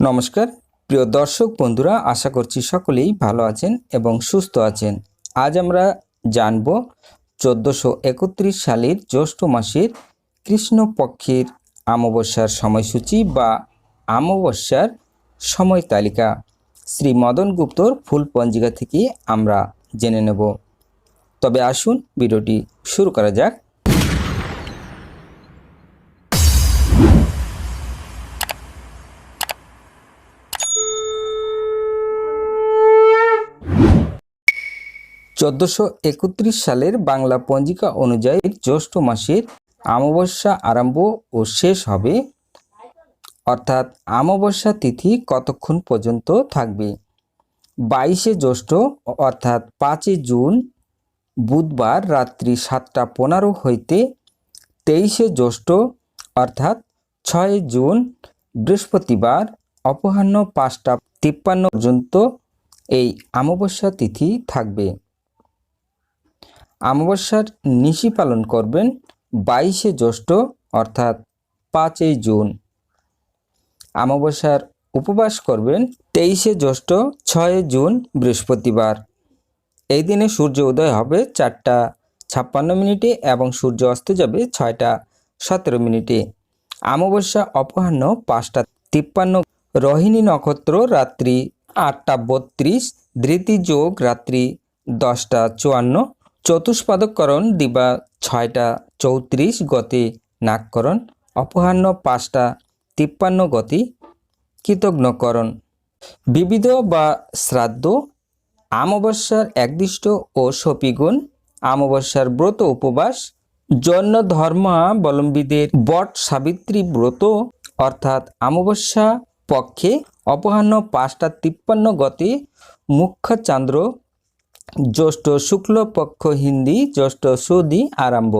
নমস্কার। প্রিয় দর্শক বন্ধুরা, আশা করছি সকলেই ভালো আছেন এবং সুস্থ আছেন। আজ আমরা জানব চোদ্দোশো একত্রিশ সালের জ্যৈষ্ঠ মাসের কৃষ্ণপক্ষের অমাবস্যার সময়সূচি বা অমাবস্যার সময় তালিকা। শ্রী মদন গুপ্তর ফুল পঞ্জিকা থেকে আমরা জেনে নেব। তবে আসুন, ভিডিওটি শুরু করা যাক। চোদ্দোশো একত্রিশ সালের বাংলা পঞ্জিকা অনুযায়ী জ্যৈষ্ঠ মাসের অমাবস্যা আরম্ভ ও শেষ হবে। অর্থাৎ অমাবস্যা তিথি কতক্ষণ পর্যন্ত থাকবে? বাইশে জ্যৈষ্ঠ, অর্থাৎ পাঁচই জুন, বুধবার রাত্রি সাতটা পনেরো হইতে তেইশে জ্যৈষ্ঠ, অর্থাৎ ছয় জুন, বৃহস্পতিবার অপরাহ্ন পাঁচটা তিপ্পান্ন পর্যন্ত এই অমাবস্যা তিথি থাকবে। অমাবস্যার নিশি পালন করবেন বাইশে জ্যৈষ্ঠ, অর্থাৎ পাঁচই জুন। অমাবস্যার উপবাস করবেন তেইশে জ্যৈষ্ঠ ছয় জুন, বৃহস্পতিবার। এই দিনে সূর্য উদয় হবে চারটা ছাপ্পান্ন মিনিটে এবং সূর্য অস্ত যাবে ছয়টা সতেরো মিনিটে। অমাবস্যা অপরাহ্ন পাঁচটা তিপ্পান্ন। রোহিণী নক্ষত্র রাত্রি আটটা বত্রিশ। ধৃতি যোগ রাত্রি দশটা চুয়ান্ন। চতুষ্পাদকরণ দিবা ছয়টা চৌত্রিশ গতি, নাককরণ অপরাহ্ন পাঁচটা তিপ্পান্ন গতি কৃতজ্ঞকরণ বিবিধ বা শ্রাদ্ধ অমাবস্যার একদিষ্ট ও সপিগুণ অমাবস্যার ব্রত উপবাস, জৈন ধর্মাবলম্বীদের বট সাবিত্রী ব্রত, অর্থাৎ অমাবস্যা পক্ষে অপরাহ্ন পাঁচটা তিপ্পান্ন গতি মুখ্য চান্দ্র জ্যৈষ্ঠ শুক্লপক্ষ হিন্দি জ্যৈষ্ঠ সৌদি আরম্ভ।